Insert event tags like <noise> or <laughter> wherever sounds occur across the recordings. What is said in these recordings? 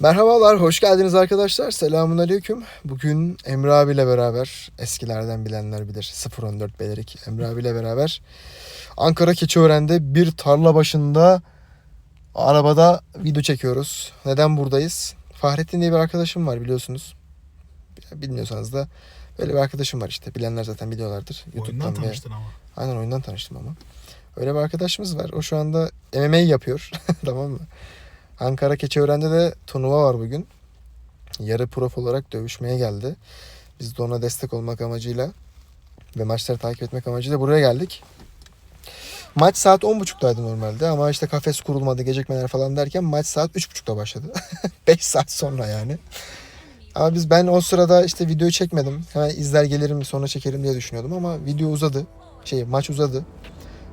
Merhabalar, hoş geldiniz arkadaşlar. Selamun aleyküm. Bugün Emre abiyle beraber, eskilerden bilenler bilir, 014 Belerik Emre abiyle beraber Ankara Keçiören'de bir tarla başında arabada video çekiyoruz. Neden buradayız? Fahrettin diye bir arkadaşım var biliyorsunuz. Bilmiyorsanız da böyle bir arkadaşım var işte. Bilenler zaten biliyorlardır. Oyundan ve- tanıştın ama. Aynen oyundan tanıştım ama. Öyle bir arkadaşımız var. O şu anda MMA yapıyor. <laughs> tamam mı? Ankara Keçiören'de de turnuva var bugün. Yarı prof olarak dövüşmeye geldi. Biz de ona destek olmak amacıyla ve maçları takip etmek amacıyla buraya geldik. Maç saat 10.30'daydı normalde ama işte kafes kurulmadı, gecikmeler falan derken maç saat 3.30'da başladı. <laughs> 5 saat sonra yani. Ama biz ben o sırada işte videoyu çekmedim. Hemen izler gelirim sonra çekerim diye düşünüyordum ama video uzadı. Şey maç uzadı.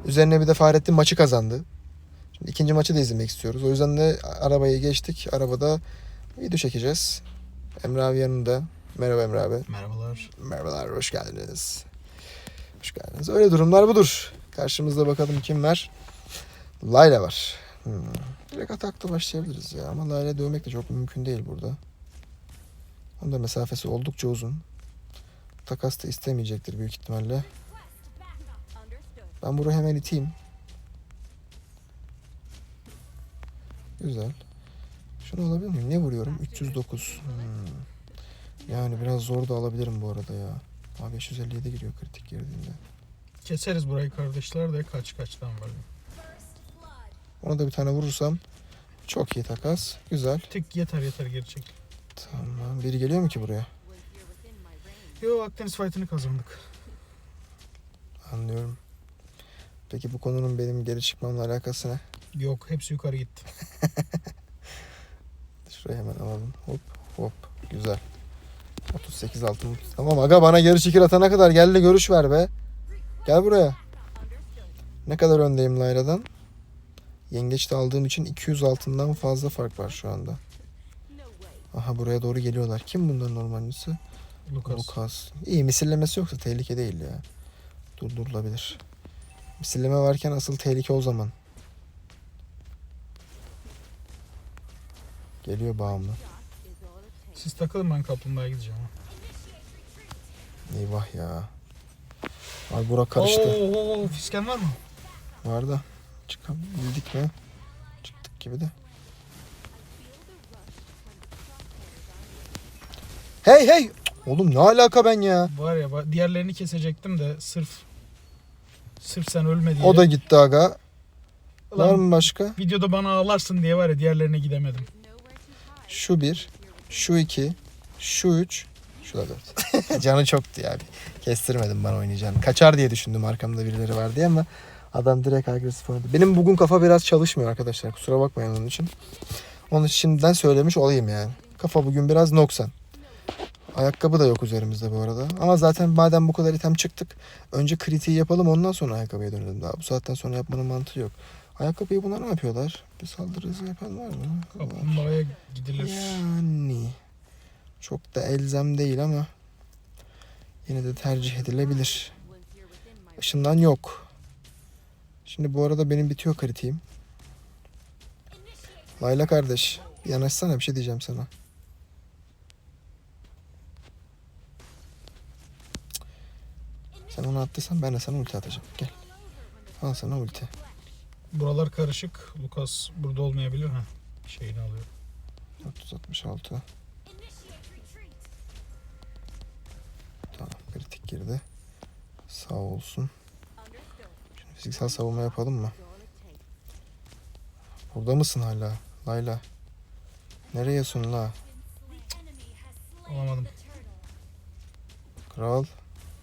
Üzerine bir de Fahrettin maçı kazandı. Şimdi ikinci maçı da izlemek istiyoruz. O yüzden de arabaya geçtik. Arabada video çekeceğiz. Emre abi yanında. Merhaba Emre abi. Merhabalar. Merhabalar, hoş geldiniz. Hoş geldiniz. Öyle durumlar budur. Karşımızda bakalım kim var? Layla var. Hmm. Direkt atakta başlayabiliriz ya. Ama Layla dövmek de çok mümkün değil burada. Onun da mesafesi oldukça uzun. Takas da istemeyecektir büyük ihtimalle. Ben burayı hemen iteyim. Güzel. Şunu alabilir miyim? Ne vuruyorum? 309. Hmm. Yani biraz zor da alabilirim bu arada ya. Abi 557 giriyor kritik girdiğinde. Keseriz burayı kardeşler de kaç kaçtan var. Ona da bir tane vurursam çok iyi takas. Güzel. Tek yeter yeter geri çek. Tamam. Biri geliyor mu ki buraya? Yo Akdeniz fight'ını kazandık. Anlıyorum. Peki bu konunun benim geri çıkmamla alakası ne? Yok hepsi yukarı gitti. <laughs> Şuraya hemen alalım. Hop hop. Güzel. 38 altın. Tamam aga bana geri çekir atana kadar gel de görüş ver be. Gel buraya. Ne kadar öndeyim Layla'dan? Yengeçte aldığım için 200 altından fazla fark var şu anda. Aha buraya doğru geliyorlar. Kim bunların normalisi? Lucas. Lucas. İyi misillemesi yoksa tehlike değil ya. Durdurulabilir. Misilleme varken asıl tehlike o zaman. Geliyor bağımlı. Siz takılın ben kaplumbağaya gideceğim. Eyvah ya. Ay Burak karıştı. Oo, oo, fisken var mı? Var da çıkabildik mi? Çıktık gibi de. Hey hey! Oğlum ne alaka ben ya? Var ya diğerlerini kesecektim de sırf sırf sen ölme diye. O da gitti aga. Ulan Var mı başka? Videoda bana ağlarsın diye var ya diğerlerine gidemedim. Şu bir, şu iki, şu üç, şu da dört. <laughs> Canı çoktu ya. Kestirmedim bana oynayacağını. Kaçar diye düşündüm arkamda birileri var diye ama adam direkt agresif oynadı. Benim bugün kafa biraz çalışmıyor arkadaşlar. Kusura bakmayın onun için. Onun için şimdiden söylemiş olayım yani. Kafa bugün biraz noksan. Ayakkabı da yok üzerimizde bu arada. Ama zaten madem bu kadar item çıktık. Önce kritiği yapalım ondan sonra ayakkabıya dönelim. Daha bu saatten sonra yapmanın mantığı yok. Ayakkabıyı bunlar ne yapıyorlar? Bir saldırı hızı yapan var mı? Kaplumbağaya gidilir. Yani çok da elzem değil ama yine de tercih edilebilir. Işından yok. Şimdi bu arada benim bitiyor kritiğim. Layla kardeş yanaşsana bir şey diyeceğim sana. Sen onu attıysan ben de sana ulti atacağım. Gel. Al sana ulti. Buralar karışık. Lucas burada olmayabilir ha. Şeyini alıyor. 466. Tamam kritik girdi. Sağ olsun. Şimdi fiziksel savunma yapalım mı? Burada mısın hala? Layla. Nereyesin la? Alamadım. Kral.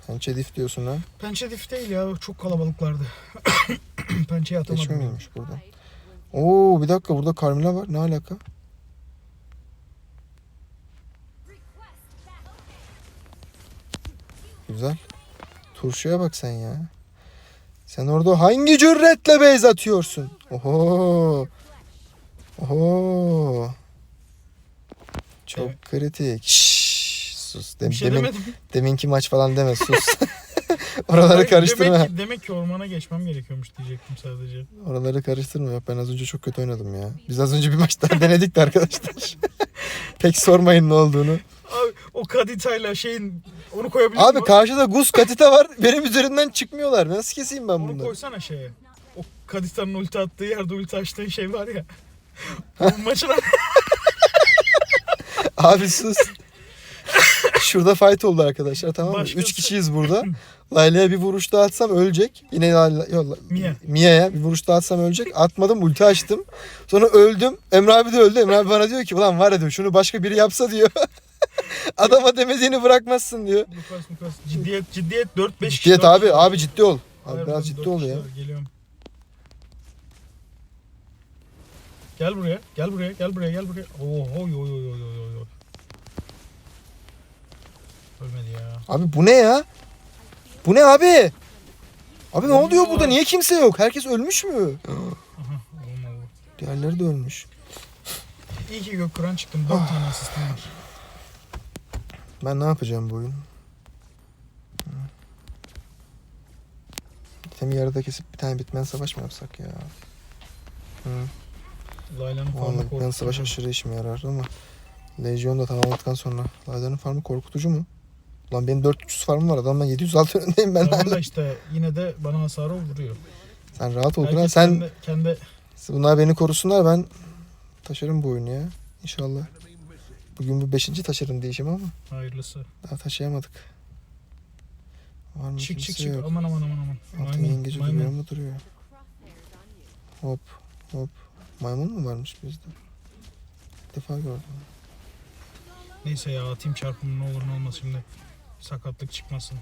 Pençe dif diyorsun ha. Pençe dif değil ya. Çok kalabalıklardı. <clears throat> Pençeye atamadım. Geçmiyormuş burada. Oo bir dakika burada Carmilla var. Ne alaka? Güzel. Turşuya bak sen ya. Sen orada hangi cüretle beyz atıyorsun? Oho. Oho. Çok Evet. kritik. Şşş, sus. Dem- şey demin, demedim. deminki maç falan deme sus. <laughs> Oraları karıştırma. Demek ki, demek ki ormana geçmem gerekiyormuş diyecektim sadece. Oraları karıştırma. Yok ben az önce çok kötü oynadım ya. Biz az önce bir maç daha denedik de arkadaşlar. <laughs> Pek sormayın ne olduğunu. Abi o kaditayla şeyin onu koyabilir Abi misin? karşıda Gus Katita var. Benim üzerimden çıkmıyorlar. Nasıl keseyim ben Onu bunları? koysana şeye. O Kadita'nın ulti attığı yerde ulti açtığın şey var ya. Maçına <laughs> Abi sus. <laughs> Şurada fight oldu arkadaşlar tamam mı? Başkası- Üç kişiyiz burada. <laughs> Layla'ya bir vuruş daha atsam ölecek. Yine Layla, Mia. Mia'ya bir vuruş daha atsam ölecek. Atmadım ulti açtım. Sonra öldüm. Emre abi de öldü. Emre abi bana diyor ki ulan var ya diyor şunu başka biri yapsa diyor. <laughs> Adama demediğini bırakmazsın diyor. Lukas Lukas ciddiyet ciddiyet 4-5 kişi Ciddiyet var. abi abi ciddi ol. Abi biraz ciddi ol kişi ya. Geliyorum. Gel buraya, gel buraya, gel buraya, gel buraya. Oho yo yo yo yo yo. Ölmedi ya. Abi bu ne ya? Bu ne abi? Abi ne oluyor burada? Niye kimse yok? Herkes ölmüş mü? Diğerleri de ölmüş. İyi ki Gökkuran çıktım. 4 tane asistim var. Ben ne yapacağım bu oyun? Bitemi yarıda kesip bir tane bitmen savaş mı yapsak ya? Hı. Layla'nın Vallahi farmı bitmen savaş korkutucu. aşırı işime yarar ama Legion da tamamladıktan sonra Layla'nın farmı korkutucu mu? Lan benim 400 farmım var adamdan 706 önündeyim ben Tamam da hala. işte yine de bana hasarı vuruyor. Sen rahat ol kral. Herkes Sen kendi, kendi bunlar beni korusunlar ben taşırım bu oyunu ya. İnşallah. Bugün bu 5. taşırım diyeceğim ama hayırlısı. daha taşıyamadık. Var mı Çık çık kimse çık. yok. Aman aman aman aman. Altın Maymun, yengeci maymun. duruyor mu duruyor. Hop hop. Maymun mu varmış bizde? İlk defa gördüm. Neyse ya atayım çarpımı ne olur ne olmaz şimdi. Sakatlık çıkmasın.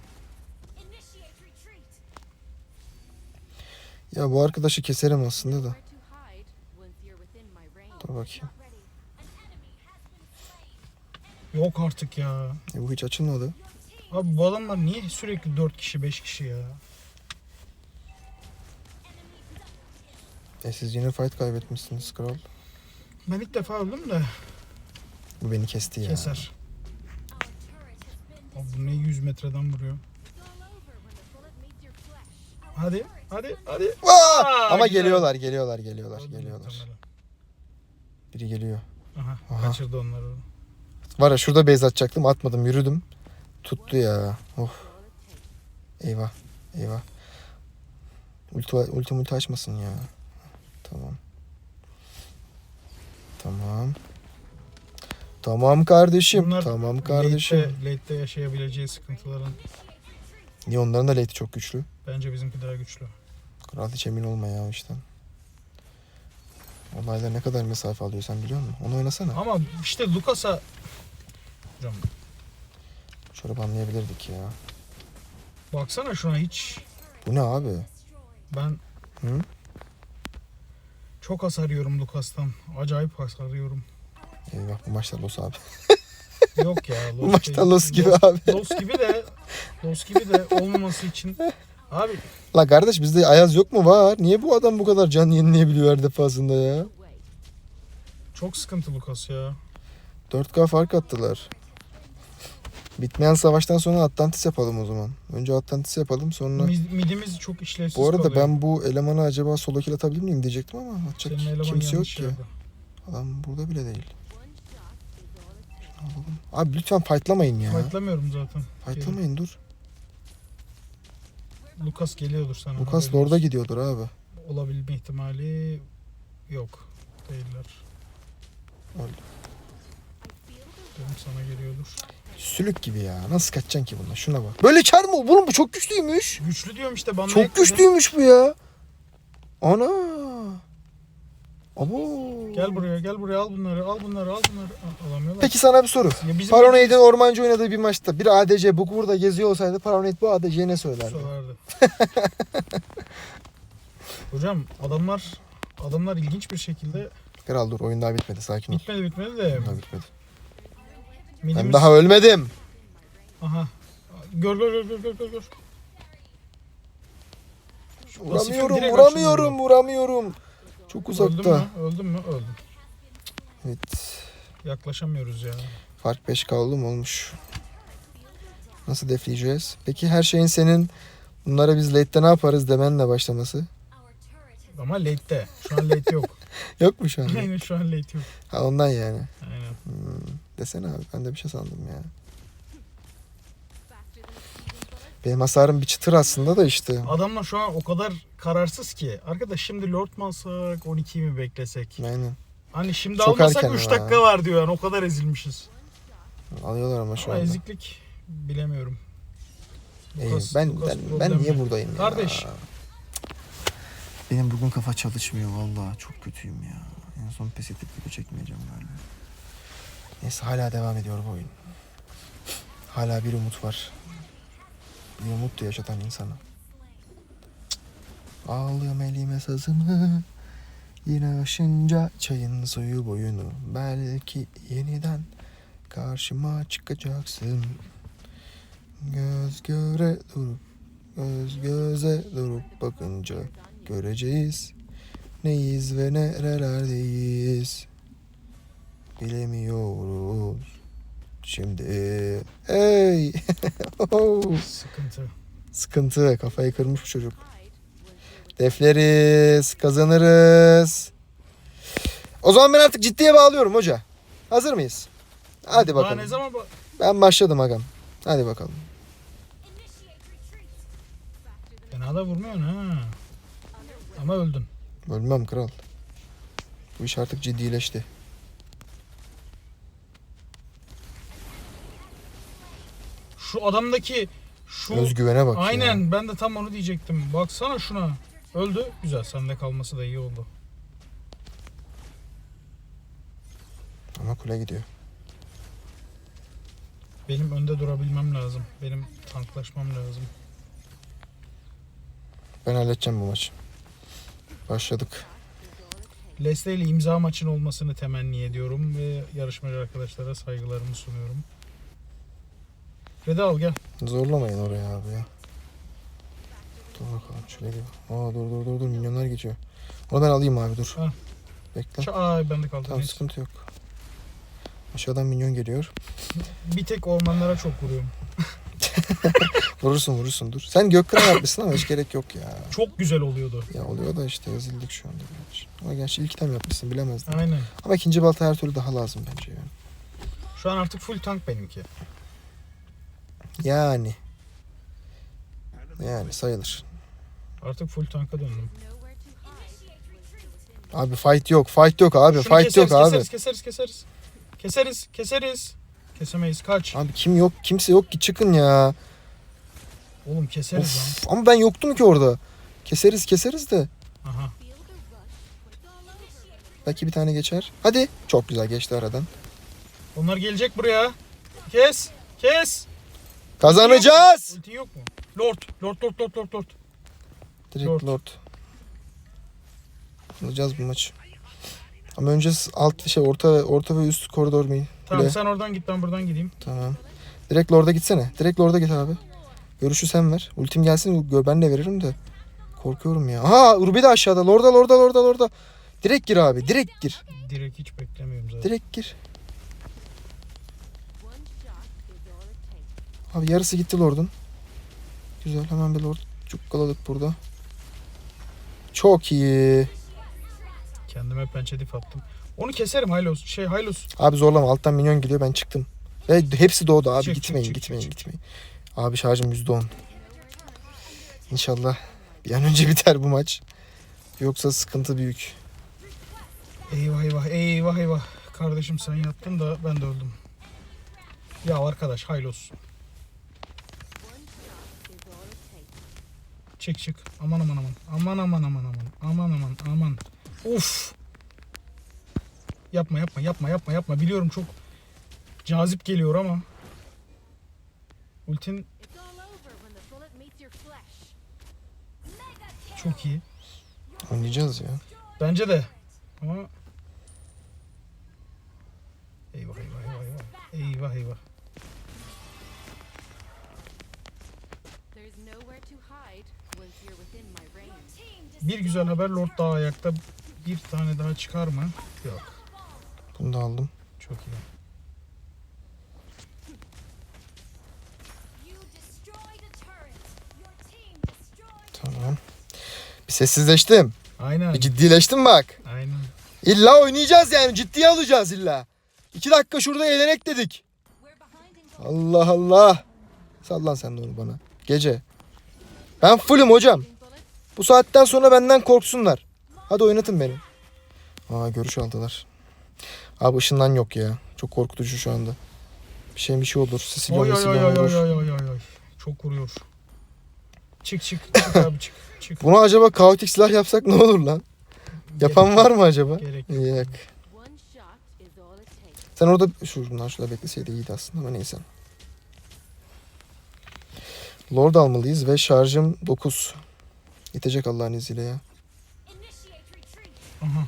Ya bu arkadaşı keserim aslında da. Dur bakayım. Yok artık ya. E, bu hiç açılmadı. Abi bu adamlar niye sürekli 4 kişi 5 kişi ya? E siz yine fight kaybetmişsiniz kral. Ben ilk defa öldüm de Bu beni kesti ya. keser. Abi bu ne 100 metreden vuruyor. Hadi hadi hadi. Aa! Ama güzel. geliyorlar, geliyorlar, geliyorlar, geliyorlar. Biri geliyor. Aha, Aha. kaçırdı onları. Var ya şurada base atacaktım, atmadım, yürüdüm. Tuttu ya. Of. Eyvah, eyvah. Ulti, ulti multi açmasın ya. Tamam. Tamam. Tamam kardeşim. Bunlar tamam kardeşim. Late'de, late'de yaşayabileceği sıkıntıların Niye onların da late'i çok güçlü. bence bizimki daha güçlü. Kral hiç emin olma ya o işten. Olaylar ne kadar mesafe alıyor sen biliyor musun? Onu oynasana. Ama işte Lucas'a Hocam Şöyle banlayabilirdik ya. baksana şuna hiç Bu ne abi? ben Hı? çok hasar yiyorum Lucas'tan. Acayip hasar yiyorum. Eyvah bu maçta los abi. <laughs> Yok ya. Los maçta los gibi Los- abi. Los gibi de Los gibi de olmaması için abi La kardeş bizde Ayaz yok mu? Var. Niye bu adam bu kadar can yenileyebiliyor her defasında ya? çok sıkıntı Lucas ya. 4K fark attılar. Bitmeyen savaştan sonra Atlantis yapalım o zaman. Önce Atlantis yapalım sonra... Mid- Midimiz çok işlevsiz Bu arada kalıyor. ben bu elemanı acaba solo kill atabilir miyim diyecektim ama atacak Senin kimse yok ki. Adam burada bile değil. Abi lütfen fightlamayın ya. Fightlamıyorum zaten. Fightlamayın dur. Lucas geliyordur sana. Lucas Lord'a gidiyordur abi. Olabilme ihtimali yok. Değiller. Öldü. Dedim sana geliyordur. Sülük gibi ya. Nasıl kaçacaksın ki bundan? Şuna bak. Böyle çar mı? Oğlum bu çok güçlüymüş. Güçlü diyorum işte bana Çok güçlüymüş bu ya. Ana. Abo. Gel buraya gel buraya al bunları al bunları al bunları. Al, alamıyorlar. Peki sana bir soru. Ya bizim Paranoid'in ormancı oynadığı bir maçta bir ADC bu burada geziyor olsaydı Paranoid bu ADC'ye ne söylerdi? Söverdi. <laughs> Hocam adamlar adamlar ilginç bir şekilde Kral dur oyun daha bitmedi sakin ol. bitmedi bitmedi de daha bitmedi. midimiz... Ben daha ölmedim. Aha. Gör gör gör gör gör gör. gör. Vuramıyorum direkt vuramıyorum vuramıyorum. Çok Öldüm uzakta. mü? Öldüm mü? Öldüm. Evet. Yaklaşamıyoruz ya. Fark 5 oldu mu olmuş. Nasıl defleyeceğiz? Peki her şeyin senin bunlara biz late'de ne yaparız demenle başlaması. Ama late'de. Şu an late yok. <laughs> Yok mu şu an? Aynen şu an late yok. Ha ondan yani. Aynen. Hmm. Beklesene abi. Ben de bir şey sandım ya. Benim hasarım bir çıtır aslında da işte. Adamlar şu an o kadar kararsız ki. Arkadaş şimdi Lord alsak 12'yi mi beklesek? Aynen. Hani şimdi Çok almasak erken 3 ama. dakika var diyor yani o kadar ezilmişiz. Alıyorlar ama şu Ama anda. eziklik bilemiyorum. İyi, Lucas- ben Lucas ben, ben niye buradayım ya? Kardeş. Benim bugün kafa çalışmıyor vallahi çok kötüyüm ya. En son pes edip video çekmeyeceğim galiba. Neyse hala devam ediyor bu oyun. Hala bir umut var. Bir umut da yaşatan insana. Ağlıyorum elime sazımı. Yine aşınca çayın suyu boyunu. Belki yeniden karşıma çıkacaksın. Göz göre durup göz göze durup bakınca göreceğiz. Neyiz ve nerelerdeyiz. Bilemiyoruz. Şimdi hey <laughs> Sıkıntı. sıkıntı kafayı kırmış bu çocuk. Defleriz, kazanırız. O zaman ben artık ciddiye bağlıyorum hoca. Hazır mıyız? Hadi Daha bakalım. ne zaman ba- Ben başladım agam. Hadi bakalım. Fena da vurmuyorsun ha. Ama öldün. Ölmem kral. Bu iş artık ciddileşti. Şu adamdaki şu Özgüvene bak ya. Aynen ben de tam onu diyecektim. Baksana şuna. Öldü. Güzel sende kalması da iyi oldu. Ama kule gidiyor. Benim önde durabilmem lazım. Benim tanklaşmam lazım. Ben halledeceğim bu maçı. Başladık. Leslie ile imza maçın olmasını temenni ediyorum ve yarışmacı arkadaşlara saygılarımı sunuyorum. Reda al gel. Zorlamayın oraya abi ya. Dur bakalım şöyle gibi. Aa dur dur dur dur milyonlar geçiyor. Onu ben alayım abi dur. Ha. Bekle. Ç- Ay bende kaldı. Tamam Neyse. sıkıntı yok. Aşağıdan minyon geliyor. Bir tek ormanlara çok vuruyorum. <laughs> Vurursun vurursun dur. Sen Gökkıran yapmışsın ama hiç gerek yok ya. Çok güzel oluyordu. Ya oluyor da işte ezildik şu anda. biraz. Ama gerçi ilk item yapmışsın bilemezdim. Aynen. Ama ikinci balta her türlü daha lazım bence yani. Şu an artık full tank benimki. Yani. Yani sayılır. Artık full tanka döndüm. Abi fight yok. Fight yok abi. Şunu fight keseriz, yok abi. keseriz, keseriz, keseriz. Keseriz, keseriz. Kesemeyiz. Kaç. Abi kim yok? Kimse yok ki çıkın ya. Oğlum keseriz lan. Of, ama ben yoktum ki orada. Keseriz keseriz de. Aha. Belki bir tane geçer. Hadi. Çok güzel geçti aradan. Onlar gelecek buraya. Kes. Kes. Kazanacağız. Ultin yok mu? Lord. Lord, Lord, Lord, Lord, Lord. Direkt Lord. Lord. Alacağız bu maçı. Ama önce alt şey orta orta ve üst koridor mu? Tamam Kule. sen oradan git ben buradan gideyim. Tamam. Direkt Lord'a gitsene. Direkt Lord'a git abi. Görüşü sen ver. Ultim gelsin ben de veririm de. Korkuyorum ya. Aha Ruby de aşağıda. Lord'a Lord'a Lord'a Lord'a. Direkt gir abi. Direkt gir. Direkt hiç beklemiyorum zaten. Direkt gir. Abi yarısı gitti Lord'un. Güzel hemen bir Lord cukkaladık burada. Çok iyi. Kendime pençe dif attım. Onu keserim Hylos. Şey Hylos. Abi zorlama alttan minyon geliyor ben çıktım. Ve hepsi doğdu abi Çık, çık, gitmeyin çık, gitmeyin çık, çık. gitmeyin. Abi şarjım %10. İnşallah bir an önce <laughs> biter bu maç. Yoksa sıkıntı büyük. Eyvah eyvah eyvah eyvah. Kardeşim sen yattın da ben de öldüm. Ya arkadaş Hylos. Çık çık. Aman aman aman. Aman aman aman aman. Aman aman aman. Uf. Yapma yapma yapma yapma yapma. Biliyorum çok cazip geliyor ama. Ultin çok iyi. Oynayacağız ya. Bence de. Ama Eyvah eyvah eyvah eyvah. Eyvah eyvah. Bir güzel haber Lord daha ayakta. Bir tane daha çıkar mı? Yok. Bunu da aldım. Çok iyi. Tamam. Bir sessizleştim. Aynen. Bir ciddileştim bak. Aynen. İlla oynayacağız yani. Ciddiye alacağız illa. İki dakika şurada eğlenek dedik. Allah Allah. Sallan sen de onu bana. Gece. Ben fullüm hocam. Bu saatten sonra benden korksunlar. Hadi oynatın beni. Aa görüş aldılar. Abi ışından yok ya. Çok korkutucu şu anda. Bir şey bir şey olur. Sicilya Oy oy oy olur. oy oy oy oy. Çok vuruyor. Çık çık çık abi çık çık. Buna acaba kaotik silah yapsak ne olur lan? Yapan var mı acaba? Gerek Yok. Sen orada şuradan şurada bekleseydi iyiydi aslında ama neyse. Lord almalıyız ve şarjım 9. Yetecek Allah'ın izniyle ya. Aha.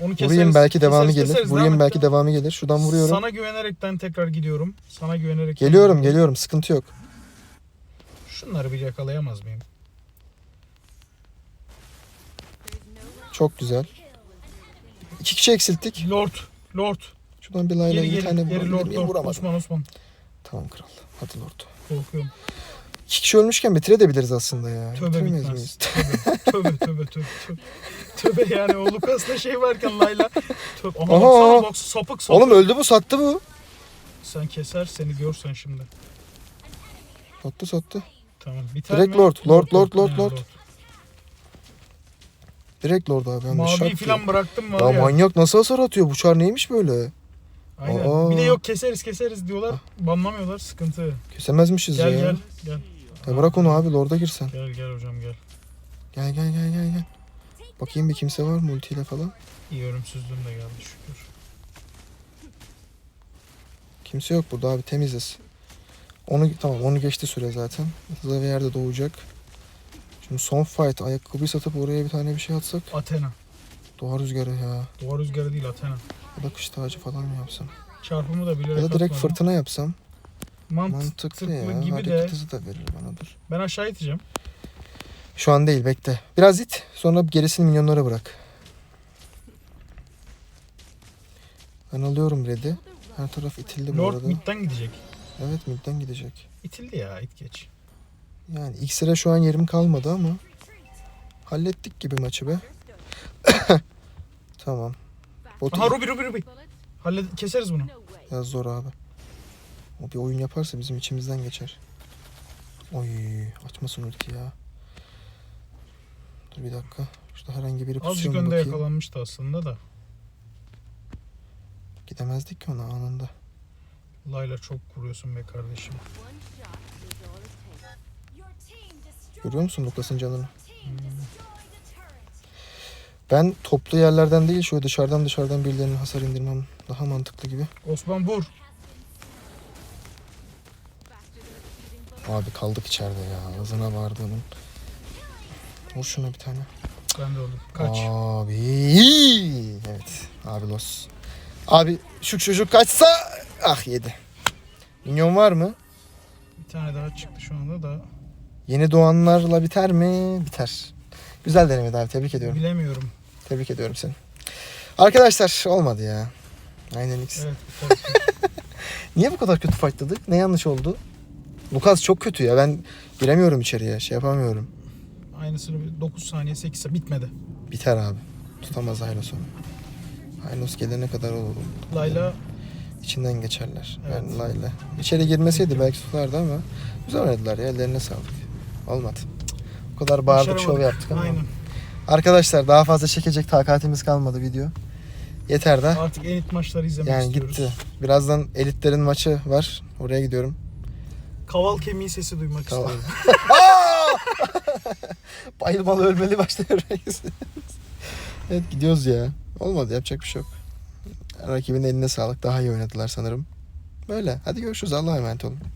Onu keseriz. Vurayım belki devamı keseriz, gelir. Vurayım belki et. devamı gelir. Şuradan vuruyorum. Sana güvenerekten tekrar gidiyorum. Sana güvenerek. Geliyorum geliyorum sıkıntı yok. Şunları bir yakalayamaz mıyım? Çok güzel. İki kişi eksilttik. Lord. Lord. Şuradan bir layla bir tane Geri vurabilir Lord. miyim? Lord. Vuramadım. Osman Osman. Tamam kral. Hadi Lord. Korkuyorum. İki kişi ölmüşken bitirebiliriz aslında ya. Tövbe Bitiremeyiz bitmez. miyiz? Tövbe tövbe tövbe tövbe. Tövbe yani o Lucas'ta şey varken Layla. Tövbe. Aha, Aha, baksana bak sapık sapık. Oğlum öldü bu sattı bu. Sen keser seni görsen şimdi. Sattı sattı. Tamam. Biter Direkt mi? Lord, Lord, Lord, Lord, Lord. Direkt Lord abi. De Maviyi şak falan diye. bıraktım var Ya ya. manyak nasıl hasar atıyor? Bu çar neymiş böyle? Aynen. Aa. Bir de yok keseriz keseriz diyorlar. Banlamıyorlar sıkıntı. Kesemezmişiz Gel ya. gel gel. Ya bırak onu abi Lord'a girsen. Gel gel hocam gel. Gel gel gel gel gel. Bakayım bir kimse var mı ultiyle falan. İyi ölümsüzlüğüm de geldi şükür. Kimse yok burada abi temiziz. Onu tamam onu geçti süre zaten. Hızlı bir yerde doğacak. Şimdi son fight ayakkabıyı satıp oraya bir tane bir şey atsak. Athena. Doğa rüzgarı ya. Duvar rüzgarı değil Athena. Ya da kış tacı falan mı yapsam? Çarpımı da bilerek Ya da direkt atmadım. fırtına yapsam. Mantıklı Mantıklı ya. gibi Hareket de. hızı da verir bana dur. Ben aşağı iteceğim. Şu an değil bekle. Biraz it sonra gerisini minyonlara bırak. Ben alıyorum red'i. Her taraf itildi bu Lord arada. midden gidecek. Evet midden gidecek. İtildi ya it geç. Yani iksire şu an yerim kalmadı ama hallettik gibi maçı be. <coughs> tamam. Bot Aha Ruby Ruby Ruby. Hallet keseriz bunu. Biraz zor abi. O bir oyun yaparsa bizim içimizden geçer. Oy açmasın ulti ya. Dur bir dakika. Şurada herhangi biri pusuyor Azıcık önde bakayım. yakalanmıştı aslında da. Gidemezdik ki ona anında. Layla çok vuruyorsun be kardeşim. Görüyor musun Lucas'ın canını? Ben toplu yerlerden değil şöyle dışarıdan dışarıdan birilerinin hasar indirmem daha mantıklı gibi. Osman vur. Abi kaldık içeride ya. Ağzına vardı onun. Vur şuna bir tane. Ben de öldüm. Kaç. Abi. Evet. Abi los. Abi şu çocuk kaçsa ah yedi. Minyon var mı? Bir tane daha çıktı şu anda da. Yeni doğanlarla biter mi? Biter. Güzel denemedi abi. Tebrik ediyorum. Bilemiyorum. Tebrik ediyorum seni. Arkadaşlar olmadı ya. Aynen X. Evet. <laughs> Niye bu kadar kötü fightladık? Ne yanlış oldu? Lucas çok kötü ya. Ben giremiyorum içeriye. Şey yapamıyorum. Aynısını 9 saniye 8 saniye bitmedi. Biter abi. Tutamaz Aynos onu. Aynos gelene kadar olur. Layla İçinden geçerler. Evet. Ben Layla. İçeri girmeseydi belki tutardı ama güzel oynadılar ya. Ellerine sağlık. Olmadı. O kadar bağırdık, şov yaptık ama. Aynen. Arkadaşlar daha fazla çekecek takatimiz kalmadı video. Yeter de. Artık elit maçları izlemek Yani istiyoruz. gitti. Birazdan elitlerin maçı var. Oraya gidiyorum. Kaval kemiği sesi duymak Kaval. istiyorum. <laughs> Bayılmalı ölmeli başlıyor reis. evet gidiyoruz ya. Olmadı yapacak bir şey yok. Rakibin eline sağlık. Daha iyi oynadılar sanırım. Böyle. Hadi görüşürüz. Allah'a emanet olun.